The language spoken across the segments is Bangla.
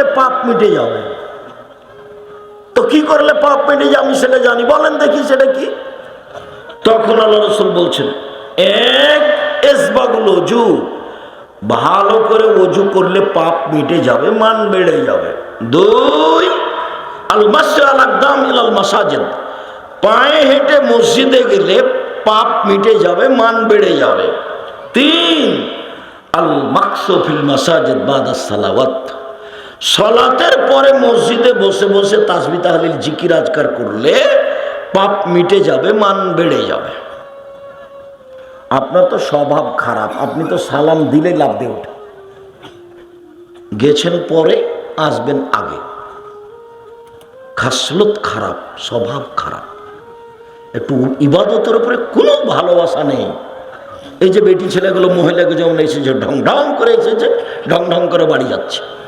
করলে পাপ মিটে যাবে। তো কি করলে পাপ মিটে যাবে আমি সেটা জানি। বলেন দেখি সেটা কি? তখন আল্লাহ রসুল বলছেন, এক এসবাগুল অজু ভালো করে অজু করলে পাপ মিটে যাবে, মান বেড়ে যাবে। দুই পায়ে হেঁটে মসজিদে গেলে পাপ মিটে যাবে, মান বেড়ে যাবে। তিন, আল মাসাজিদ বাদা সালাওয়াত। সলাতের পরে মসজিদে বসে বসে তাসবি তাহলিল জিকির আজকার করলে পাপ মিটে যাবে, মান বেড়ে যাবে। আপনার তো স্বভাব খারাপ, আপনি তো সালাম দিলে লাভ দিয়ে ওঠে। গেছেন পরে, আসবেন আগে। খাসলত খারাপ, স্বভাব খারাপ। একটু ইবাদতের উপরে কোনো ভালোবাসা নেই। এই যে বেটি ছেলেগুলো মহিলাকে যেমন এসেছে, ঢং ঢং করে এসেছে, ঢং ঢং করে বাড়ি যাচ্ছে।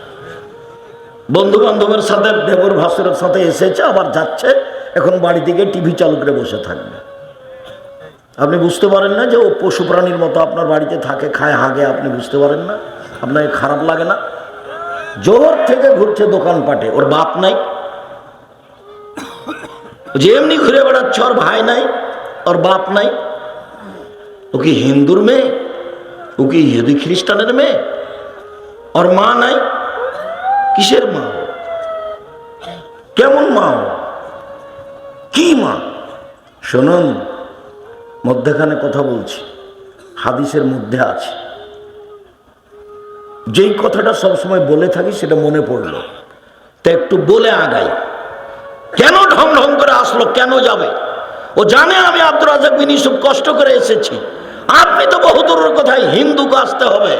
বন্ধু বান্ধবের সাথে, দেবর ভাসুরের সাথে এসেছে, আবার যাচ্ছে, এখন বাড়ি থেকে টিভি চালু করে বসে থাকবে। আপনি বুঝতে পারেন না যে ও পশু প্রাণীর মতো আপনার বাড়িতে থাকে, খায়, হাগে, আপনি বুঝতে পারেন না। আপনাকে খারাপ লাগে না? জোহর থেকে ঘুরছে দোকানপাটে, ওর বাপ নাই। যে এমনি ঘুরে বেড়াচ্ছে, ওর ভাই নাই, ওর বাপ নাই। ও কি হিন্দুর মেয়ে? ও কি ইহুদি খ্রিস্টানের মেয়ে? ওর মা নাই। কিসের মা? কেমন মা? কি মা? শুনুন, মধ্যেখানে কথা বলছি, হাদিসের মধ্যে আছে। যেই কথাটা সবসময় বলে থাকি সেটা মনে পড়ল। তা একটু বলে আগাই। কেন ঢং ঢং করে আসলো? কেন যাবে? ও জানে আমি আব্দুর রাজাক বিন কষ্ট করে এসেছি। আপনি তো বহুদূরের কথায় হিন্দুকে আসতে হবে।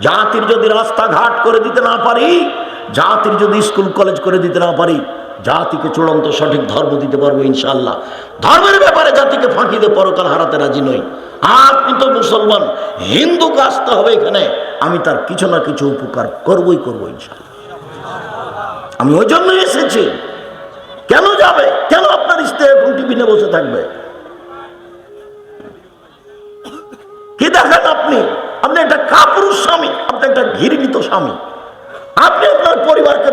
জাতির যদি রাস্তাঘাট করে দিতে না পারি জাতির যদি স্কুল, কলেজ করে দিতে না পারি, জাতিকে চূড়ান্ত সঠিক ধর্ম দিতে পারব ইনশাল্লাহ ধর্মের ব্যাপারে জাতিকে ফাঁকি দিয়ে পরকাল হারাতে রাজি নই। আপনি তো মুসলমান হিন্দুকে আসতে হবে এখানে, আমি তার কিছু না কিছু উপকার করবই করব ইনশাল্লাহ আমি ওই জন্যই এসেছি। কেন যাবে? কেন আপনার স্ত্রী এখন টিভি বসে থাকবে? কি দেখেন আপনি? আপনি একটা কাপুরুষ স্বামী, আপনি একটা ঘৃণিত স্বামী। আপনি আপনার পরিবারকে